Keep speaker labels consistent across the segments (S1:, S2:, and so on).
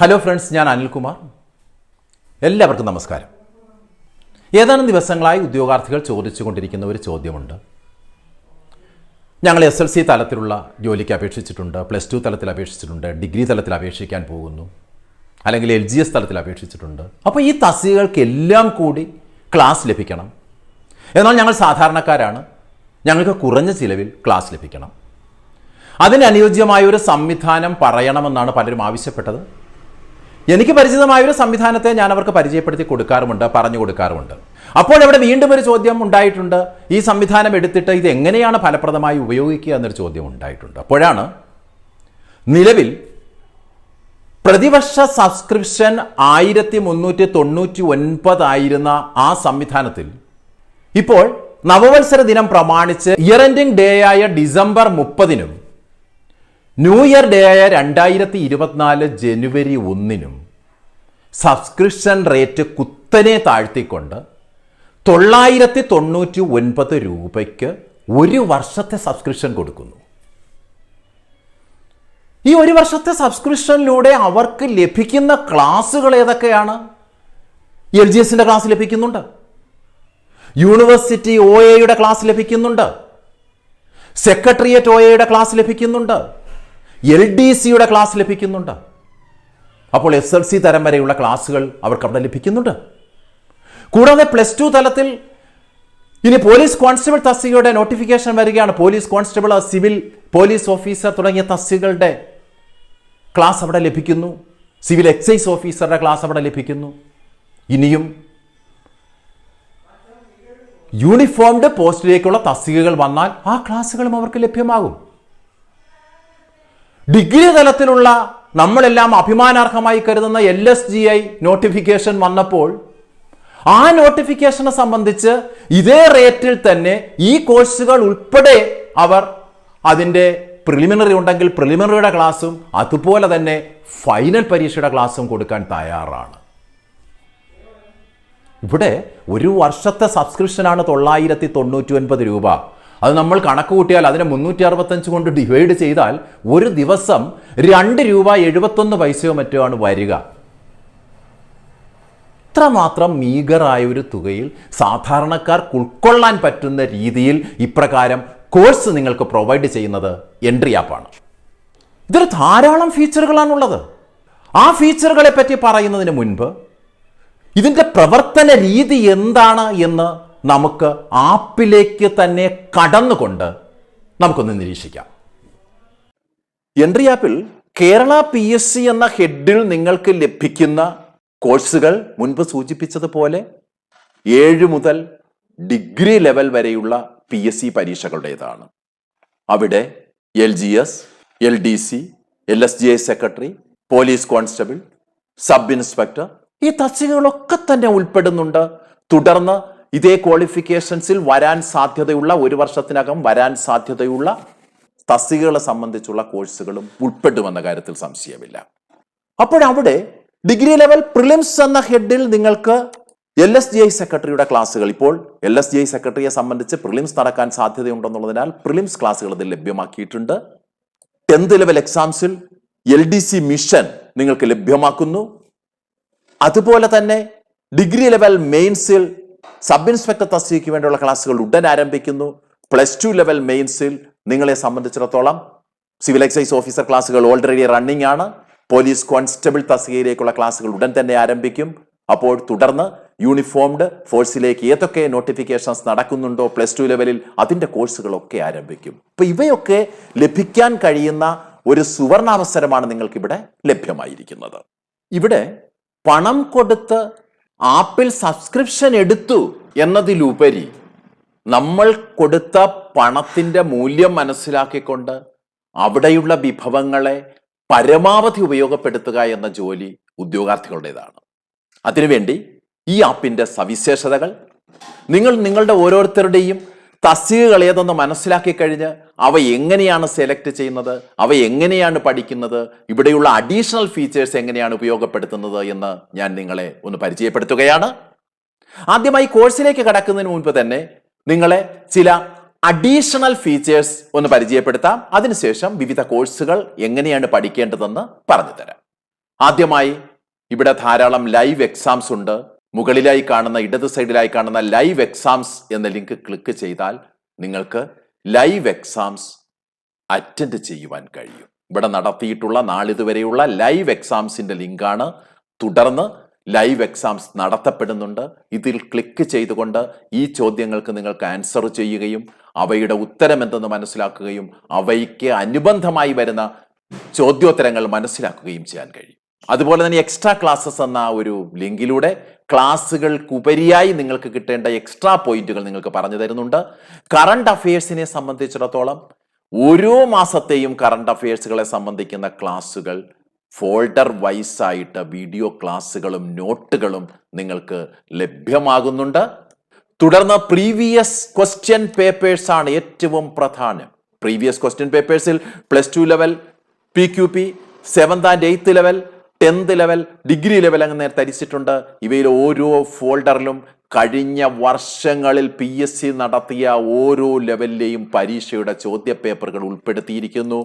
S1: Hello friends ഞാൻ അനിൽകുമാർ. എല്ലാവർക്കും നമസ്കാരം. ഏതാനും ദിവസങ്ങളായി ഉദ്യോഗാർത്ഥികൾ ചോദിച്ചുകൊണ്ടിരിക്കുന്ന ഒരു ചോദ്യമുണ്ട്. ഞങ്ങൾ എസ് എൽ സി തലത്തിലുള്ള ജോലിക്ക് അപേക്ഷിച്ചിട്ടുണ്ട് പ്ലസ് ടു തലത്തിൽ അപേക്ഷിച്ചിട്ടുണ്ട് ഡിഗ്രി തലത്തിൽ അപേക്ഷിക്കാൻ പോകുന്നു അല്ലെങ്കിൽ എൽ ജി എസ് തലത്തിൽ അപേക്ഷിച്ചിട്ടുണ്ട്. അപ്പോൾ ഈ തസ്തികകൾക്ക് എല്ലാം കൂടി ക്ലാസ് ലഭിക്കണം. എന്നാൽ ഞങ്ങൾ സാധാരണക്കാരാണ്. ഞങ്ങൾക്ക് കുറഞ്ഞ ചിലവിൽ ക്ലാസ് ലഭിക്കണം. അതിനനുയോജ്യമായ ഒരു സംവിധാനം പറയണമെന്നാണ് പലരും ആവശ്യപ്പെട്ടത്. എനിക്ക് പരിചിതമായ ഒരു സംവിധാനത്തെ ഞാൻ അവർക്ക് പരിചയപ്പെടുത്തി കൊടുക്കാറുമുണ്ട് പറഞ്ഞു കൊടുക്കാറുമുണ്ട്. അപ്പോൾ ഇവിടെ വീണ്ടും ഒരു ചോദ്യം ഉണ്ടായിട്ടുണ്ട്. ഈ സംവിധാനം എടുത്തിട്ട് ഇത് എങ്ങനെയാണ് ഫലപ്രദമായി ഉപയോഗിക്കുക എന്നൊരു ചോദ്യം ഉണ്ടായിട്ടുണ്ട്. അപ്പോഴാണ് നിലവിൽ പ്രതിവർഷ സബ്സ്ക്രിപ്ഷൻ ആയിരത്തി മുന്നൂറ്റി തൊണ്ണൂറ്റി ഒൻപതായിരുന്ന ആ സംവിധാനത്തിൽ ഇപ്പോൾ നവവത്സര ദിനം പ്രമാണിച്ച് ഇയർ എൻഡിംഗ് ഡേ ആയ ഡിസംബർ മുപ്പതിനും ന്യൂ ഇയർ ഡേ ആയ രണ്ടായിരത്തി ഇരുപത്തിനാല് ജനുവരി ഒന്നിനും സബ്സ്ക്രിപ്ഷൻ റേറ്റ് കുത്തനെ താഴ്ത്തിക്കൊണ്ട് തൊള്ളായിരത്തി തൊണ്ണൂറ്റി ഒൻപത് രൂപയ്ക്ക് ഒരു വർഷത്തെ സബ്സ്ക്രിപ്ഷൻ കൊടുക്കുന്നു. ഈ ഒരു വർഷത്തെ സബ്സ്ക്രിപ്ഷനിലൂടെ അവർക്ക് ലഭിക്കുന്ന ക്ലാസ്സുകൾ ഏതൊക്കെയാണ്? എൽ ജി എസിന്റെ ക്ലാസ് ലഭിക്കുന്നുണ്ട്. യൂണിവേഴ്സിറ്റി ഒ എയുടെ ക്ലാസ് ലഭിക്കുന്നുണ്ട്. സെക്രട്ടേറിയറ്റ് ഒ എയുടെ ക്ലാസ് ലഭിക്കുന്നുണ്ട്. എൽ ഡി സിയുടെ ക്ലാസ് ലഭിക്കുന്നുണ്ട്. അപ്പോൾ എസ് എൽ സി തരം വരെയുള്ള ക്ലാസ്സുകൾ അവർക്ക് അവിടെ ലഭിക്കുന്നുണ്ട്. കൂടാതെ പ്ലസ് ടു തലത്തിൽ ഇനി പോലീസ് കോൺസ്റ്റബിൾ തസ്തികയുടെ നോട്ടിഫിക്കേഷൻ വരികയാണ്. Police constable civil police officer തുടങ്ങിയ തസ്തികകളുടെ ക്ലാസ് അവിടെ ലഭിക്കുന്നു. സിവിൽ എക്സൈസ് ഓഫീസറുടെ ക്ലാസ് അവിടെ ലഭിക്കുന്നു. ഇനിയും യൂണിഫോംഡ് പോസ്റ്റിലേക്കുള്ള തസ്തികകൾ വന്നാൽ ആ ക്ലാസ്സുകളും അവർക്ക് ലഭ്യമാകും. ഡിഗ്രി തലത്തിലുള്ള നമ്മളെല്ലാം അഭിമാനാർഹമായി കരുതുന്ന L S G I notification വന്നപ്പോൾ ആ നോട്ടിഫിക്കേഷനെ സംബന്ധിച്ച് ഇതേ റേറ്റിൽ തന്നെ ഈ കോഴ്സുകൾ ഉൾപ്പെടെ അവർ അതിന്റെ പ്രിലിമിനറി ഉണ്ടെങ്കിൽ പ്രിലിമിനറിയുടെ ക്ലാസ്സും അതുപോലെ തന്നെ ഫൈനൽ പരീക്ഷയുടെ ക്ലാസ്സും കൊടുക്കാൻ തയ്യാറാണ്. ഇവിടെ ഒരു വർഷത്തെ സബ്സ്ക്രിപ്ഷനാണ് തൊള്ളായിരത്തി തൊണ്ണൂറ്റി ഒൻപത് രൂപ. അത് നമ്മൾ കണക്ക് കൂട്ടിയാൽ അതിനെ മുന്നൂറ്റി അറുപത്തഞ്ച് കൊണ്ട് ഡിവൈഡ് ചെയ്താൽ ഒരു ദിവസം രണ്ട് രൂപ എഴുപത്തൊന്ന് പൈസയോ മറ്റോ ആണ് വരിക. ഇത്രമാത്രം മീഗറായ ഒരു തുകയിൽ സാധാരണക്കാർക്ക് ഉൾക്കൊള്ളാൻ പറ്റുന്ന രീതിയിൽ ഇപ്രകാരം കോഴ്സ് നിങ്ങൾക്ക് പ്രൊവൈഡ് ചെയ്യുന്നത് എൻട്രി ആപ്പാണ് ഇതിൽ ധാരാളം ഫീച്ചറുകളാണുള്ളത് ആ ഫീച്ചറുകളെ പറ്റി പറയുന്നതിന് മുൻപ് ഇതിന്റെ പ്രവർത്തന രീതി എന്താണ് എന്ന് നമുക്ക് ആപ്പിലേക്ക് തന്നെ കടന്നുകൊണ്ട് നമുക്കൊന്ന് നിരീക്ഷിക്കാം. എൻട്രി ആപ്പിൽ കേരള പി എസ് സി എന്ന ഹെഡിൽ നിങ്ങൾക്ക് ലഭിക്കുന്ന കോഴ്സുകൾ മുൻപ് സൂചിപ്പിച്ചതുപോലെ ഏഴ് മുതൽ ഡിഗ്രി ലെവൽ വരെയുള്ള പി എസ് സി പരീക്ഷകളുടേതാണ്. അവിടെ L G S L D C L S G I secretary police constable sub inspector ഈ തസ്തികകളൊക്കെ തന്നെ ഉൾപ്പെടുന്നുണ്ട്. തുടർന്ന് ഇതേ ക്വാളിഫിക്കേഷൻസിൽ വരാൻ സാധ്യതയുള്ള ഒരു വർഷത്തിനകം വരാൻ സാധ്യതയുള്ള തസ്തികകളെ സംബന്ധിച്ചുള്ള കോഴ്സുകളും ഉൾപ്പെടുമെന്ന കാര്യത്തിൽ സംശയമില്ല. അപ്പോഴവിടെ ഡിഗ്രി ലെവൽ പ്രിലിംസ് എന്ന ഹെഡിൽ നിങ്ങൾക്ക് എൽ എസ് ജി ഐ സെക്രട്ടറിയുടെ ക്ലാസ്സുകൾ ഇപ്പോൾ എൽ എസ് ജി ഐ സെക്രട്ടറിയെ സംബന്ധിച്ച് പ്രിലിംസ് നടക്കാൻ സാധ്യതയുണ്ടെന്നുള്ളതിനാൽ പ്രിലിംസ് ക്ലാസ്സുകൾ ഇതിൽ ലഭ്യമാക്കിയിട്ടുണ്ട്. ടെൻത്ത് ലെവൽ എക്സാംസിൽ എൽ ഡി സി മിഷൻ നിങ്ങൾക്ക് ലഭ്യമാക്കുന്നു. അതുപോലെ തന്നെ ഡിഗ്രി ലെവൽ മെയിൻസിൽ സബ് ഇൻസ്പെക്ടർ തസ്തിക്ക് വേണ്ടിയുള്ള ക്ലാസ്സുകൾ ഉടൻ ആരംഭിക്കുന്നു. പ്ലസ് ടു ലെവൽ മെയിൻസിൽ നിങ്ങളെ സംബന്ധിച്ചിടത്തോളം സിവിൽ എക്സൈസ് ഓഫീസർ ക്ലാസ്സുകൾ ഓൾറെഡി റണ്ണിംഗ് ആണ്. പോലീസ് കോൺസ്റ്റബിൾ തസ്തികയിലേക്കുള്ള ക്ലാസ്സുകൾ ഉടൻ തന്നെ ആരംഭിക്കും. അപ്പോൾ തുടർന്ന് യൂണിഫോംഡ് ഫോഴ്സിലേക്ക് ഏതൊക്കെ നോട്ടിഫിക്കേഷൻസ് നടക്കുന്നുണ്ടോ പ്ലസ് ടു ലെവലിൽ അതിന്റെ കോഴ്സുകളൊക്കെ ആരംഭിക്കും. അപ്പം ഇവയൊക്കെ ലഭിക്കാൻ കഴിയുന്ന ഒരു സുവർണാവസരമാണ് നിങ്ങൾക്കിവിടെ ലഭ്യമായിരിക്കുന്നത്. ഇവിടെ പണം കൊടുത്ത് ആപ്പിൽ സബ്സ്ക്രിപ്ഷൻ എടുത്തു എന്നതിലുപരി നമ്മൾ കൊടുത്ത പണത്തിന്റെ മൂല്യം മനസ്സിലാക്കിക്കൊണ്ട് അവിടെയുള്ള വിഭവങ്ങളെ പരമാവധി ഉപയോഗപ്പെടുത്തുക എന്ന ജോലി ഉദ്യോഗാർത്ഥികളുടേതാണ്. അതിനുവേണ്ടി ഈ ആപ്പിന്റെ സവിശേഷതകൾ നിങ്ങൾ നിങ്ങളുടെ ഓരോരുത്തരുടെയും തസ്തികകൾ ഏതൊന്ന് മനസ്സിലാക്കി കഴിഞ്ഞ് അവ എങ്ങനെയാണ് സെലക്ട് ചെയ്യുന്നത് അവ എങ്ങനെയാണ് പഠിക്കുന്നത് ഇവിടെയുള്ള അഡീഷണൽ ഫീച്ചേഴ്സ് എങ്ങനെയാണ് ഉപയോഗപ്പെടുത്തുന്നത് എന്ന് ഞാൻ നിങ്ങളെ ഒന്ന് പരിചയപ്പെടുത്തുകയാണ്. ആദ്യമായി കോഴ്സിലേക്ക് കടക്കുന്നതിന് മുൻപ് തന്നെ നിങ്ങളെ ചില അഡീഷണൽ ഫീച്ചേഴ്സ് ഒന്ന് പരിചയപ്പെടുത്താം. അതിനുശേഷം വിവിധ കോഴ്സുകൾ എങ്ങനെയാണ് പഠിക്കേണ്ടതെന്ന് പറഞ്ഞു തരാം ആദ്യമായി ഇവിടെ ധാരാളം ലൈവ് എക്സാംസ് ഉണ്ട്. മുകളിലായി കാണുന്ന ഇടത് സൈഡിലായി കാണുന്ന ലൈവ് എക്സാംസ് എന്ന ലിങ്ക് ക്ലിക്ക് ചെയ്താൽ നിങ്ങൾക്ക് ലൈവ് എക്സാംസ് അറ്റൻഡ് ചെയ്യുവാൻ കഴിയും. ഇവിടെ നടത്തിയിട്ടുള്ള നാളിതുവരെയുള്ള ലൈവ് എക്സാംസിന്റെ ലിങ്കാണ് തുടർന്ന് ലൈവ് എക്സാംസ് നടത്തപ്പെടുന്നുണ്ട്. ഇതിൽ ക്ലിക്ക് ചെയ്തുകൊണ്ട് ഈ ചോദ്യങ്ങൾക്ക് നിങ്ങൾക്ക് ആൻസർ ചെയ്യുകയും അവയുടെ ഉത്തരം എന്തെന്ന് മനസ്സിലാക്കുകയും അവയ്ക്ക് അനുബന്ധമായി വരുന്ന ചോദ്യോത്തരങ്ങൾ മനസ്സിലാക്കുകയും ചെയ്യാൻ കഴിയും. അതുപോലെ തന്നെ എക്സ്ട്രാ ക്ലാസ്സസ് എന്ന ഒരു ലിങ്കിലൂടെ ക്ലാസ്സുകൾക്കുപരിയായി നിങ്ങൾക്ക് കിട്ടേണ്ട എക്സ്ട്രാ പോയിന്റുകൾ നിങ്ങൾക്ക് പറഞ്ഞു തരുന്നുണ്ട്. കറണ്ട് അഫയേഴ്സിനെ സംബന്ധിച്ചിടത്തോളം ഓരോ മാസത്തെയും കറണ്ട് അഫയേഴ്സുകളെ സംബന്ധിക്കുന്ന ക്ലാസ്സുകൾ ഫോൾഡർ വൈസ് ആയിട്ട് വീഡിയോ ക്ലാസ്സുകളും നോട്ടുകളും നിങ്ങൾക്ക് ലഭ്യമാകുന്നുണ്ട്. തുടർന്ന് പ്രീവിയസ് ക്വസ്റ്റ്യൻ പേപ്പേഴ്സ് ആണ് ഏറ്റവും പ്രധാനം. Previous question പേപ്പേഴ്സിൽ plus two level P Q P seventh and eighth level tenth level? Degree level അങ്ങ് നേരെ തരിച്ചിട്ടുണ്ട് ഇവയിൽ ഓരോ ഫോൾഡറിലും കഴിഞ്ഞ വർഷങ്ങളിൽ പി എസ് സി നടത്തിയ ഓരോ ലെവലിലെയും പരീക്ഷയുടെ ചോദ്യപേപ്പറുകൾ ഉൾപ്പെടുത്തിയിരിക്കുന്നു.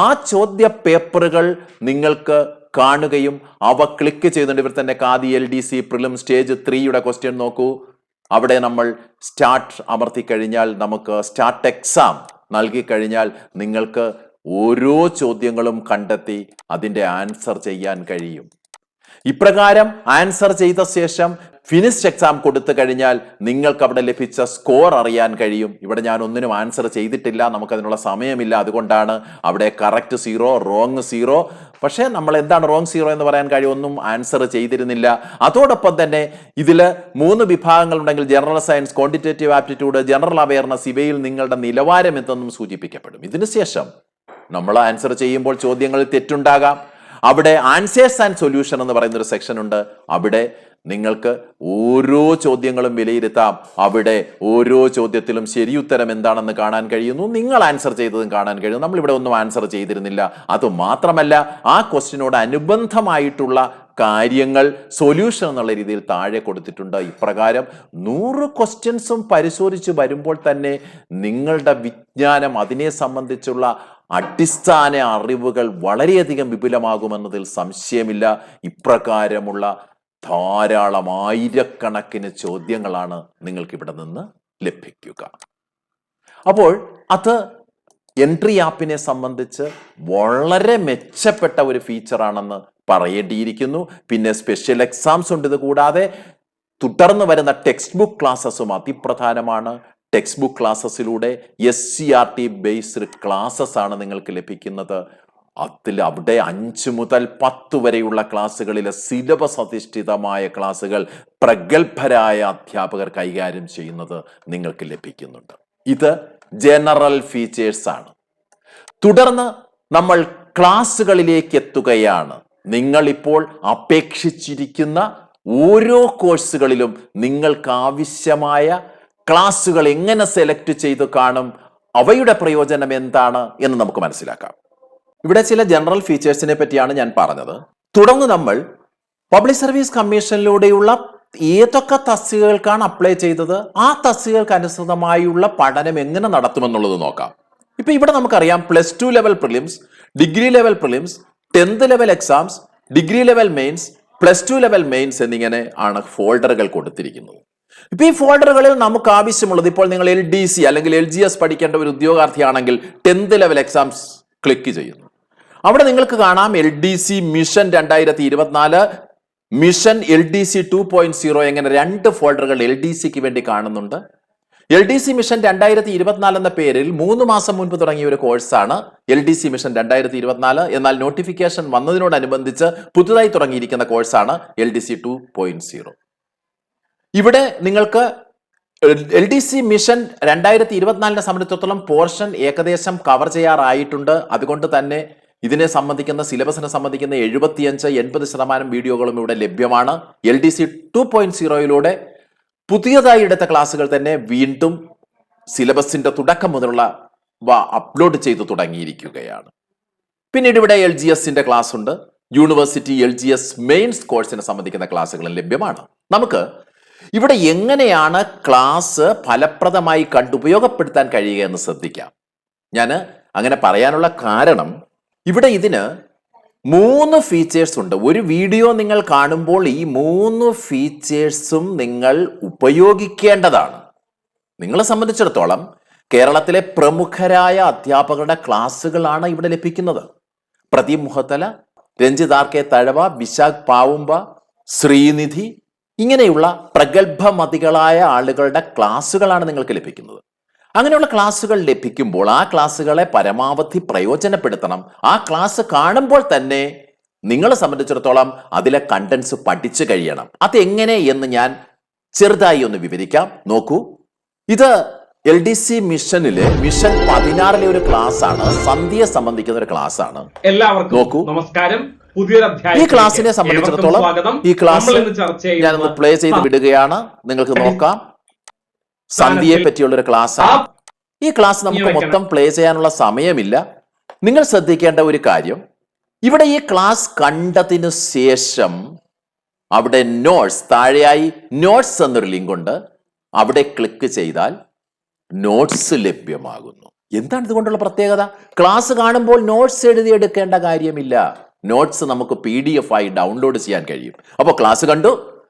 S1: ആ ചോദ്യപേപ്പറുകൾ നിങ്ങൾക്ക് കാണുകയും അവ ക്ലിക്ക് ചെയ്തുകൊണ്ട് ഇവർ തന്നെ Khadi L D C prelim stage ത്രീയുടെ ക്വസ്റ്റ്യൻ നോക്കൂ. അവിടെ നമ്മൾ സ്റ്റാർട്ട് അമർത്തി കഴിഞ്ഞാൽ നമുക്ക് സ്റ്റാർട്ട് എക്സാം നൽകി കഴിഞ്ഞാൽ നിങ്ങൾക്ക് ഓരോ ചോദ്യങ്ങളും കണ്ടെത്തി അതിന്റെ ആൻസർ ചെയ്യാൻ കഴിയും. ഇപ്രകാരം ആൻസർ ചെയ്ത ശേഷം ഫിനിഷ് എക്സാം കൊടുത്തു കഴിഞ്ഞാൽ നിങ്ങൾക്ക് അവിടെ ലഭിച്ച സ്കോർ അറിയാൻ കഴിയും. ഇവിടെ ഞാൻ ഒന്നിനും ആൻസർ ചെയ്തിട്ടില്ല നമുക്കതിനുള്ള സമയമില്ല. അതുകൊണ്ടാണ് അവിടെ കറക്റ്റ് സീറോ റോങ് സീറോ. പക്ഷേ നമ്മൾ എന്താണ് റോങ് സീറോ എന്ന് പറയാൻ കഴിയും? ഒന്നും ആൻസർ ചെയ്തിരുന്നില്ല. അതോടൊപ്പം തന്നെ ഇതിൽ മൂന്ന് വിഭാഗങ്ങൾ ഉണ്ടെങ്കിൽ general science quantitative aptitude general awareness ഇവയിൽ നിങ്ങളുടെ നിലവാരം എന്തെന്നും സൂചിപ്പിക്കപ്പെടും. ഇതിനു ശേഷം നമ്മൾ ആൻസർ ചെയ്യുമ്പോൾ ചോദ്യങ്ങളിൽ തെറ്റുണ്ടാകാം. അവിടെ ആൻസേഴ്സ് ആൻഡ് സൊല്യൂഷൻ എന്ന് പറയുന്ന ഒരു സെക്ഷൻ ഉണ്ട്. അവിടെ നിങ്ങൾക്ക് ഓരോ ചോദ്യങ്ങളും വിലയിരുത്താം. അവിടെ ഓരോ ചോദ്യത്തിലും ശരിയുത്തരം എന്താണെന്ന് കാണാൻ കഴിയുന്നു. നിങ്ങൾ ആൻസർ ചെയ്തതും കാണാൻ കഴിയുന്നു. നമ്മളിവിടെ ഒന്നും ആൻസർ ചെയ്തിരുന്നില്ല. അത് മാത്രമല്ല ആ ക്വസ്റ്റിനോട് അനുബന്ധമായിട്ടുള്ള കാര്യങ്ങൾ സൊല്യൂഷൻ എന്നുള്ള രീതിയിൽ താഴെ കൊടുത്തിട്ടുണ്ട്. ഇപ്രകാരം നൂറ് ക്വസ്റ്റ്യൻസും പരിശോധിച്ച് വരുമ്പോൾ തന്നെ നിങ്ങളുടെ വിജ്ഞാനം അതിനെ സംബന്ധിച്ചുള്ള അടിസ്ഥാന അറിവുകൾ വളരെയധികം വിപുലമാകുമെന്നതിൽ സംശയമില്ല. ഇപ്രകാരമുള്ള ധാരാളം ആയിരക്കണക്കിന് ചോദ്യങ്ങളാണ് നിങ്ങൾക്ക് ഇവിടെ നിന്ന് ലഭിക്കുക. അപ്പോൾ അത് എൻട്രി ആപ്പിനെ സംബന്ധിച്ച് വളരെ മെച്ചപ്പെട്ട ഒരു ഫീച്ചറാണെന്ന് പറയേണ്ടിയിരിക്കുന്നു. പിന്നെ സ്പെഷ്യൽ എക്സാംസ് ഉണ്ട്. ഇത് കൂടാതെ തുടർന്ന് വരുന്ന ടെക്സ്റ്റ് ബുക്ക് ക്ലാസ്സസും അതിപ്രധാനമാണ്. Text book ക്ലാസ്സസിലൂടെ S C R T based classes ആണ് നിങ്ങൾക്ക് ലഭിക്കുന്നത്. അതിൽ അവിടെ അഞ്ച് മുതൽ പത്ത് വരെയുള്ള ക്ലാസ്സുകളിലെ സിലബസ് അധിഷ്ഠിതമായ ക്ലാസ്സുകൾ പ്രഗത്ഭരായ അധ്യാപകർ കൈകാര്യം ചെയ്യുന്നത് നിങ്ങൾക്ക് ലഭിക്കുന്നുണ്ട്. ഇത് ജനറൽ ഫീച്ചേഴ്സ് ആണ്. തുടർന്ന് നമ്മൾ ക്ലാസ്സുകളിലേക്ക് എത്തുകയാണ്. നിങ്ങളിപ്പോൾ അപേക്ഷിച്ചിരിക്കുന്ന ഓരോ കോഴ്സുകളിലും നിങ്ങൾക്ക് ആവശ്യമായ ക്ലാസ്സുകൾ എങ്ങനെ സെലക്ട് ചെയ്ത് കാണും അവയുടെ പ്രയോജനം എന്താണ് എന്ന് നമുക്ക് മനസ്സിലാക്കാം. ഇവിടെ ചില ജനറൽ ഫീച്ചേഴ്സിനെ പറ്റിയാണ് ഞാൻ പറഞ്ഞത്. തുടർന്ന് നമ്മൾ പബ്ലിക് സർവീസ് കമ്മീഷനിലൂടെയുള്ള ഏതൊക്കെ തസ്തികകൾക്കാണ് അപ്ലൈ ചെയ്തത് ആ തസ്തികകൾക്ക് അനുസൃതമായുള്ള പഠനം എങ്ങനെ നടത്തുമെന്നുള്ളത് നോക്കാം. ഇപ്പൊ ഇവിടെ നമുക്കറിയാം plus two level prelims degree level prelims tenth level exams degree level mains plus two level mains എന്നിങ്ങനെ ആണ് ഫോൾഡറുകൾ കൊടുത്തിരിക്കുന്നത്. ഇപ്പൊ ഈ ഫോൾഡറുകളിൽ നമുക്ക് ആവശ്യമുള്ളത് ഇപ്പോൾ നിങ്ങൾ എൽ ഡി സി അല്ലെങ്കിൽ എൽ ജി എസ് പഠിക്കേണ്ട ഒരു ഉദ്യോഗാർത്ഥിയാണെങ്കിൽ ടെൻത്ത് ലെവൽ എക്സാംസ് ക്ലിക്ക് ചെയ്യുന്നു. അവിടെ നിങ്ങൾക്ക് കാണാം എൽ ഡി സി മിഷൻ രണ്ടായിരത്തി ഇരുപത്തിനാല് mission L D C two point zero എങ്ങനെ രണ്ട് ഫോൾഡറുകൾ എൽ ഡി സിക്ക് വേണ്ടി കാണുന്നുണ്ട്. എൽ ഡി സി മിഷൻ രണ്ടായിരത്തി ഇരുപത്തിനാല് എന്ന പേരിൽ മൂന്ന് മാസം മുൻപ് തുടങ്ങിയ ഒരു കോഴ്സാണ് എൽ ഡി സി മിഷൻ രണ്ടായിരത്തി ഇരുപത്തിനാല് എന്നാൽ നോട്ടിഫിക്കേഷൻ വന്നതിനോടനുബന്ധിച്ച് പുതുതായി തുടങ്ങിയിരിക്കുന്ന കോഴ്സാണ് L D C two point zero. ഇവിടെ നിങ്ങൾക്ക് എൽ ഡി സി മിഷൻ രണ്ടായിരത്തി ഇരുപത്തിനാലിനെ സംബന്ധിച്ചിടത്തോളം പോർഷൻ ഏകദേശം കവർ ചെയ്യാറായിട്ടുണ്ട്. അതുകൊണ്ട് തന്നെ ഇതിനെ സംബന്ധിക്കുന്ന സിലബസിനെ സംബന്ധിക്കുന്ന എഴുപത്തിയഞ്ച് എൺപത് ശതമാനം വീഡിയോകളും ഇവിടെ ലഭ്യമാണ്. L D C two point സീറോയിലൂടെ പുതിയതായി എടുത്ത ക്ലാസ്സുകൾ തന്നെ വീണ്ടും സിലബസിന്റെ തുടക്കം മുതലുള്ള അപ്ലോഡ് ചെയ്തു തുടങ്ങിയിരിക്കുകയാണ്. പിന്നീട് ഇവിടെ എൽ ജി എസിന്റെ ക്ലാസ് ഉണ്ട് university L G S mains കോഴ്സിനെ സംബന്ധിക്കുന്ന ക്ലാസ്സുകളും ലഭ്യമാണ്. നമുക്ക് ഇവിടെ എങ്ങനെയാണ് ക്ലാസ് ഫലപ്രദമായി കണ്ടുപയോഗപ്പെടുത്താൻ കഴിയുക എന്ന് ശ്രദ്ധിക്കാം. ഞാൻ അങ്ങനെ പറയാനുള്ള കാരണം ഇവിടെ ഇതിന് മൂന്ന് ഫീച്ചേഴ്സ് ഉണ്ട്. ഒരു വീഡിയോ നിങ്ങൾ കാണുമ്പോൾ ഈ മൂന്ന് ഫീച്ചേഴ്സും നിങ്ങൾ ഉപയോഗിക്കേണ്ടതാണ്. നിങ്ങളെ സംബന്ധിച്ചിടത്തോളം കേരളത്തിലെ പ്രമുഖരായ അധ്യാപകരുടെ ക്ലാസ്സുകളാണ് ഇവിടെ ലഭിക്കുന്നത്. പ്രദീപ് മുഹത്തല രഞ്ജിത് കെ തഴവ വിശാഖ് പാവുമ്പ ശ്രീനിധി ഇങ്ങനെയുള്ള പ്രഗത്ഭമതികളായ ആളുകളുടെ ക്ലാസ്സുകളാണ് നിങ്ങൾക്ക് ലഭിക്കുന്നത്. അങ്ങനെയുള്ള ക്ലാസ്സുകൾ ലഭിക്കുമ്പോൾ ആ ക്ലാസ്സുകളെ പരമാവധി പ്രയോജനപ്പെടുത്തണം. ആ ക്ലാസ് കാണുമ്പോൾ തന്നെ നിങ്ങളെ സംബന്ധിച്ചിടത്തോളം അതിലെ കണ്ടൻസ് പഠിച്ചു കഴിയണം. അതെങ്ങനെ എന്ന് ഞാൻ ചെറുതായി ഒന്ന് വിവരിക്കാം. നോക്കൂ. ഇത് എൽ ഡി സി മിഷനിലെ മിഷൻ പതിനാറിലെ ഒരു ക്ലാസ് ആണ് സന്ധ്യയെ സംബന്ധിക്കുന്ന ഒരു ക്ലാസ് ആണ്
S2: എല്ലാവർക്കും
S1: നോക്കൂ.
S2: നമസ്കാരം.
S1: ഈ ക്ലാസ്സിനെ സംബന്ധിച്ചിടത്തോളം ഈ ക്ലാസ് ഞാനൊന്ന് പ്ലേ ചെയ്ത് വിടുകയാണ്. നിങ്ങൾക്ക് നോക്കാം. സന്ധ്യയെ പറ്റിയുള്ള ഒരു ക്ലാസ് ആണ് ഈ ക്ലാസ് നമുക്ക് മൊത്തം പ്ലേ ചെയ്യാനുള്ള സമയമില്ല. നിങ്ങൾ ശ്രദ്ധിക്കേണ്ട ഒരു കാര്യം. ഇവിടെ ഈ ക്ലാസ് കണ്ടതിനു ശേഷം അവിടെ നോട്ട്സ് താഴെയായി നോട്ട്സ് എന്നൊരു ലിങ്ക് ഉണ്ട്. അവിടെ ക്ലിക്ക് ചെയ്താൽ നോട്ട്സ് ലഭ്യമാകുന്നു. എന്താണ് ഇതുകൊണ്ടുള്ള പ്രത്യേകത? ക്ലാസ് കാണുമ്പോൾ നോട്ട്സ് എഴുതിയെടുക്കേണ്ട കാര്യമില്ല. നോട്ട്സ് നമുക്ക് പി ഡി എഫ് ആയി ഡൗൺലോഡ് ചെയ്യാൻ കഴിയും. അപ്പോൾ ക്ലാസ് കണ്ടു?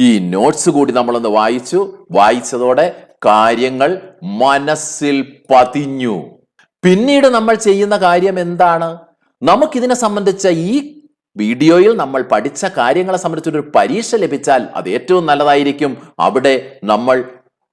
S1: ഈ നോട്ട്സ് കൂടി നമ്മളൊന്ന് വായിച്ചു. വായിച്ചതോടെ കാര്യങ്ങൾ മനസ്സിൽ പതിഞ്ഞു. പിന്നീട് നമ്മൾ ചെയ്യുന്ന കാര്യം എന്താണ്? നമുക്കിതിനെ സംബന്ധിച്ച ഈ വീഡിയോയിൽ നമ്മൾ പഠിച്ച കാര്യങ്ങളെ സംബന്ധിച്ചൊരു പരീക്ഷ ലഭിച്ചാൽ അത് ഏറ്റവും നല്ലതായിരിക്കും. അവിടെ നമ്മൾ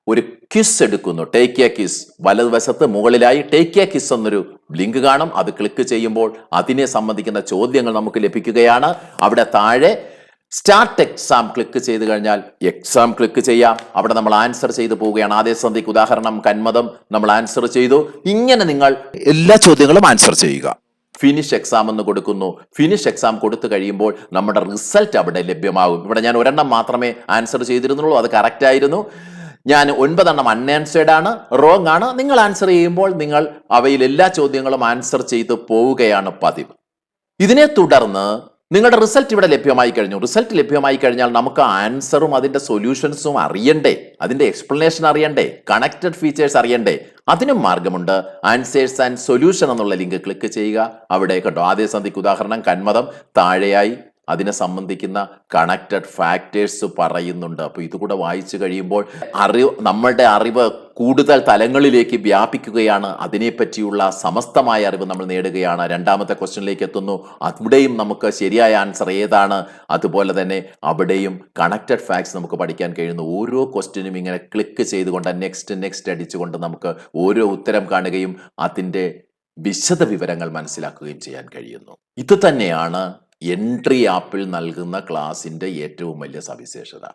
S1: ഒരു കിസ് എടുക്കുന്നു. ടേക്ക് എ കിസ് വലതുവശത്ത് മുകളിലായി ടേക്ക് എ കിസ് എന്നൊരു ലിങ്ക് കാണും. അത് ക്ലിക്ക് ചെയ്യുമ്പോൾ അതിനെ സംബന്ധിക്കുന്ന ചോദ്യങ്ങൾ നമുക്ക് ലഭിക്കുകയാണ്. അവിടെ താഴെ സ്റ്റാർട്ട് എക്സാം ക്ലിക്ക് ചെയ്ത് കഴിഞ്ഞാൽ എക്സാം ക്ലിക്ക് ചെയ്യാം. അവിടെ നമ്മൾ ആൻസർ ചെയ്തു പോവുകയാണ്. ആദ്യ സന്ധിക്ക് ഉദാഹരണം കന്മതം നമ്മൾ ആൻസർ ചെയ്തു. ഇങ്ങനെ നിങ്ങൾ എല്ലാ ചോദ്യങ്ങളും ആൻസർ ചെയ്യുക. ഫിനിഷ് എക്സാം എന്ന് കൊടുക്കുന്നു. ഫിനിഷ് എക്സാം കൊടുത്തു കഴിയുമ്പോൾ നമ്മുടെ റിസൾട്ട് അവിടെ ലഭ്യമാകും. ഇവിടെ ഞാൻ ഒരെണ്ണം മാത്രമേ ആൻസർ ചെയ്തിരുന്നുള്ളൂ. അത് കറക്റ്റ് ആയിരുന്നു. ഞാൻ ഒൻപതെണ്ണം അൺആൻസേർഡ് ആണ് റോങ് ആണ്. നിങ്ങൾ ആൻസർ ചെയ്യുമ്പോൾ നിങ്ങൾ അവയിൽ എല്ലാ ചോദ്യങ്ങളും ആൻസർ ചെയ്ത് പോവുകയാണ് പതിവ്. ഇതിനെ തുടർന്ന് നിങ്ങളുടെ റിസൾട്ട് ഇവിടെ ലഭ്യമായി കഴിഞ്ഞു. റിസൾട്ട് ലഭ്യമായി കഴിഞ്ഞാൽ നമുക്ക് ആൻസറും അതിന്റെ സൊല്യൂഷൻസും അറിയണ്ടേ. അതിന്റെ എക്സ്പ്ലനേഷൻ അറിയണ്ടേ. കണക്റ്റഡ് ഫീച്ചേഴ്സ് അറിയണ്ടേ. അതിനും മാർഗമുണ്ട്. ആൻസേഴ്സ് ആൻഡ് സൊല്യൂഷൻ എന്നുള്ള ലിങ്ക് ക്ലിക്ക് ചെയ്യുക. അവിടെ കേട്ടോ ആദ്യ സന്ധിക്ക് ഉദാഹരണം കന്മതം താഴെയായി. അതിനെ സംബന്ധിക്കുന്ന കണക്റ്റഡ് ഫാക്ടേഴ്സ് പറയുന്നുണ്ട്. അപ്പോൾ ഇതുകൂടെ വായിച്ചു കഴിയുമ്പോൾ അറിവ് നമ്മളുടെ അറിവ് കൂടുതൽ തലങ്ങളിലേക്ക് വ്യാപിക്കുകയാണ്. അതിനെപ്പറ്റിയുള്ള സമസ്തമായ അറിവ് നമ്മൾ നേടുകയാണ്. രണ്ടാമത്തെ ക്വസ്റ്റ്യനിലേക്ക് എത്തുന്നു. അവിടെയും നമുക്ക് ശരിയായ ആൻസർ ഏതാണ്? അതുപോലെ തന്നെ അവിടെയും കണക്റ്റഡ് ഫാക്ട്സ് നമുക്ക് പഠിക്കാൻ കഴിയുന്നു. ഓരോ ക്വസ്റ്റ്യനും ഇങ്ങനെ ക്ലിക്ക് ചെയ്തുകൊണ്ട് നെക്സ്റ്റ് നെക്സ്റ്റ് അടിച്ചുകൊണ്ട് നമുക്ക് ഓരോ ഉത്തരം കാണുകയും അതിന്റെ വിശദ വിവരങ്ങൾ മനസ്സിലാക്കുകയും ചെയ്യാൻ കഴിയുന്നു. ഇത് തന്നെയാണ് എൻട്രി ആപ്പിൽ നൽകുന്ന ക്ലാസിന്റെ ഏറ്റവും വലിയ സവിശേഷത.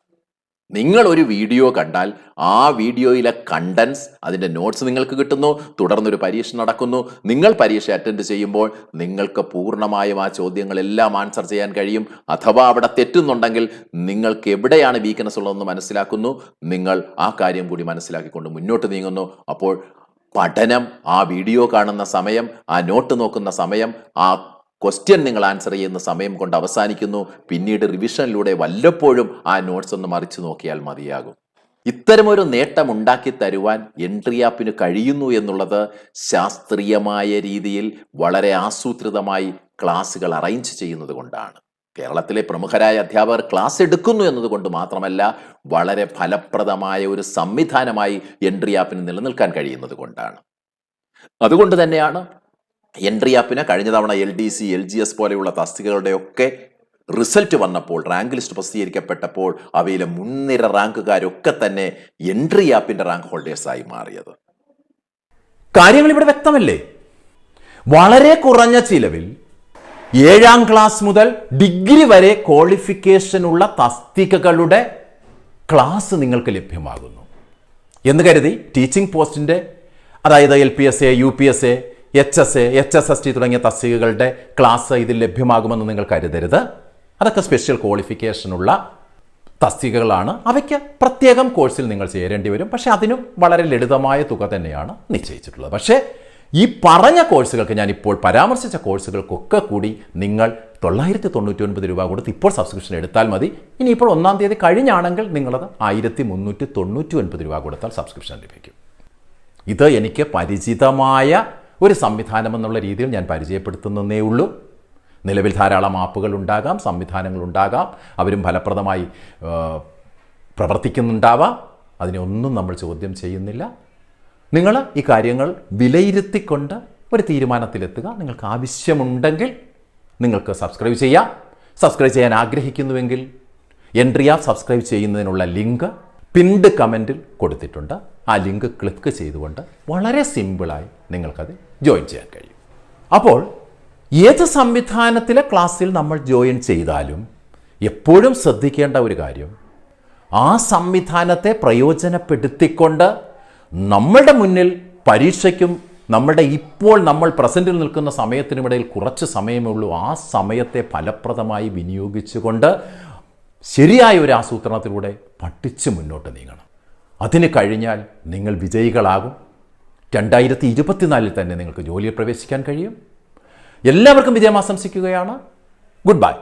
S1: നിങ്ങൾ ഒരു വീഡിയോ കണ്ടാൽ ആ വീഡിയോയിലെ കണ്ടൻസ് അതിന്റെ നോട്ട്സ് നിങ്ങൾക്ക് കിട്ടുന്നു തുടർന്നൊരു പരീക്ഷ നടക്കുന്നു. നിങ്ങൾ പരീക്ഷ അറ്റൻഡ് ചെയ്യുമ്പോൾ നിങ്ങൾക്ക് പൂർണമായും ആ ചോദ്യങ്ങളെല്ലാം ആൻസർ ചെയ്യാൻ കഴിയും. അഥവാ അവിടെ തെറ്റുന്നുണ്ടെങ്കിൽ നിങ്ങൾക്ക് എവിടെയാണ് വീക്ക്നെസ് ഉള്ളതെന്ന് മനസ്സിലാക്കുന്നു. നിങ്ങൾ ആ കാര്യം കൂടി മനസ്സിലാക്കിക്കൊണ്ട് മുന്നോട്ട് നീങ്ങുന്നു. അപ്പോൾ പഠനം ആ വീഡിയോ കാണുന്ന സമയം ആ നോട്ട് നോക്കുന്ന സമയം ആ ക്വസ്റ്റ്യൻ നിങ്ങൾ ആൻസർ ചെയ്യുന്ന സമയം കൊണ്ട് അവസാനിക്കുന്നു. പിന്നീട് റിവിഷനിലൂടെ വല്ലപ്പോഴും ആ നോട്ട്സ് ഒന്ന് മറിച്ചു നോക്കിയാൽ മതിയാകും. ഇത്തരമൊരു നേട്ടം ഉണ്ടാക്കി തരുവാൻ എൻട്രി ആപ്പിന് കഴിയുന്നു എന്നുള്ളത് ശാസ്ത്രീയമായ രീതിയിൽ വളരെ ആസൂത്രിതമായി ക്ലാസ്സുകൾ അറേഞ്ച് ചെയ്യുന്നത് കൊണ്ടാണ്. കേരളത്തിലെ പ്രമുഖരായ അധ്യാപകർ ക്ലാസ് എടുക്കുന്നു എന്നതുകൊണ്ട് മാത്രമല്ല വളരെ ഫലപ്രദമായ ഒരു സംവിധാനമായി എൻട്രി ആപ്പിന് നിലനിൽക്കാൻ കഴിയുന്നത് കൊണ്ടാണ്. അതുകൊണ്ട് തന്നെയാണ് എൻട്രി ആപ്പിന് കഴിഞ്ഞ തവണ L D C L G S പോലെയുള്ള തസ്തികകളുടെയൊക്കെ റിസൾട്ട് വന്നപ്പോൾ റാങ്ക് ലിസ്റ്റ് പ്രസിദ്ധീകരിക്കപ്പെട്ടപ്പോൾ അവയിലെ മുൻനിര റാങ്കുകാരൊക്കെ തന്നെ എൻട്രി ആപ്പിന്റെ റാങ്ക് ഹോൾഡേഴ്സായി മാറിയത്. കാര്യങ്ങൾ ഇവിടെ വ്യക്തമല്ലേ? വളരെ കുറഞ്ഞ ചിലവിൽ ഏഴാം ക്ലാസ് മുതൽ ഡിഗ്രി വരെ ക്വാളിഫിക്കേഷനുള്ള തസ്തികകളുടെ ക്ലാസ് നിങ്ങൾക്ക് ലഭ്യമാകുന്നു. എന്ന് കരുതി ടീച്ചിങ് പോസ്റ്റിന്റെ അതായത് L P S A U P S A H S A H S S T തുടങ്ങിയ തസ്തികകളുടെ ക്ലാസ് ഇതിൽ ലഭ്യമാകുമെന്ന് നിങ്ങൾ കരുതരുത്. അതൊക്കെ സ്പെഷ്യൽ ക്വാളിഫിക്കേഷനുള്ള തസ്തികകളാണ്. അവയ്ക്ക് പ്രത്യേകം കോഴ്സിൽ നിങ്ങൾ ചേരേണ്ടി വരും. പക്ഷേ അതിനും വളരെ ലളിതമായ തുക തന്നെയാണ് നിശ്ചയിച്ചിട്ടുള്ളത്. പക്ഷേ ഈ പറഞ്ഞ കോഴ്സുകൾക്ക് ഞാൻ ഇപ്പോൾ പരാമർശിച്ച കോഴ്സുകൾക്കൊക്കെ കൂടി നിങ്ങൾ തൊള്ളായിരത്തി തൊണ്ണൂറ്റി ഒൻപത് രൂപ കൊടുത്ത് ഇപ്പോൾ സബ്സ്ക്രിപ്ഷൻ എടുത്താൽ മതി. ഇനി ഇപ്പോൾ ഒന്നാം തീയതി കഴിഞ്ഞാണെങ്കിൽ നിങ്ങളത് ആയിരത്തി മുന്നൂറ്റി തൊണ്ണൂറ്റി ഒൻപത് രൂപ കൊടുത്താൽ സബ്സ്ക്രിപ്ഷൻ ലഭിക്കും. ഇത് എനിക്ക് പരിചിതമായ ഒരു സംവിധാനം എന്നുള്ള രീതിയിൽ ഞാൻ പരിചയപ്പെടുത്തുന്നതേ ഉള്ളൂ. നിലവിൽ ധാരാളം ആപ്പുകൾ ഉണ്ടാകാം സംവിധാനങ്ങൾ ഉണ്ടാകാം അവരും ഫലപ്രദമായി പ്രവർത്തിക്കുന്നുണ്ടാവാം. അതിനെ ഒന്നും നമ്മൾ ചോദ്യം ചെയ്യുന്നില്ല. നിങ്ങൾ ഈ കാര്യങ്ങൾ വിലയിരുത്തിക്കൊണ്ട് ഒരു തീരുമാനത്തിലെത്തുക. നിങ്ങൾക്ക് ആവശ്യമുണ്ടെങ്കിൽ നിങ്ങൾക്ക് സബ്സ്ക്രൈബ് ചെയ്യാം. സബ്സ്ക്രൈബ് ചെയ്യാൻ ആഗ്രഹിക്കുന്നുവെങ്കിൽ എൻട്രി ആ സബ്സ്ക്രൈബ് ചെയ്യുന്നതിനുള്ള ലിങ്ക് പിൻഡ് കമന്റിൽ കൊടുത്തിട്ടുണ്ട്. ആ ലിങ്ക് ക്ലിക്ക് ചെയ്തുകൊണ്ട് വളരെ സിമ്പിളായി നിങ്ങൾക്കത് ജോയിൻ ചെയ്യാൻ കഴിയും. അപ്പോൾ ഏത് സംവിധാനത്തിലെ ക്ലാസ്സിൽ നമ്മൾ ജോയിൻ ചെയ്താലും എപ്പോഴും ശ്രദ്ധിക്കേണ്ട ഒരു കാര്യം ആ സംവിധാനത്തെ പ്രയോജനപ്പെടുത്തിക്കൊണ്ട് നമ്മളുടെ മുന്നിൽ പരീക്ഷയ്ക്കും നമ്മുടെ ഇപ്പോൾ നമ്മൾ പ്രസന്റിൽ നിൽക്കുന്ന സമയത്തിനുമിടയിൽ കുറച്ച് സമയമേ ഉള്ളൂ. ആ സമയത്തെ ഫലപ്രദമായി വിനിയോഗിച്ചുകൊണ്ട് ശരിയായ ഒരു ആസൂത്രണത്തിലൂടെ പഠിച്ച് മുന്നോട്ട് നീങ്ങണം. അതിന് കഴിഞ്ഞാൽ നിങ്ങൾ വിജയികളാകും. രണ്ടായിരത്തി ഇരുപത്തിനാലിൽ തന്നെ നിങ്ങൾക്ക് ജോലിയിൽ പ്രവേശിക്കാൻ കഴിയും. എല്ലാവർക്കും വിജയം ആശംസിക്കുകയാണ്. Good bye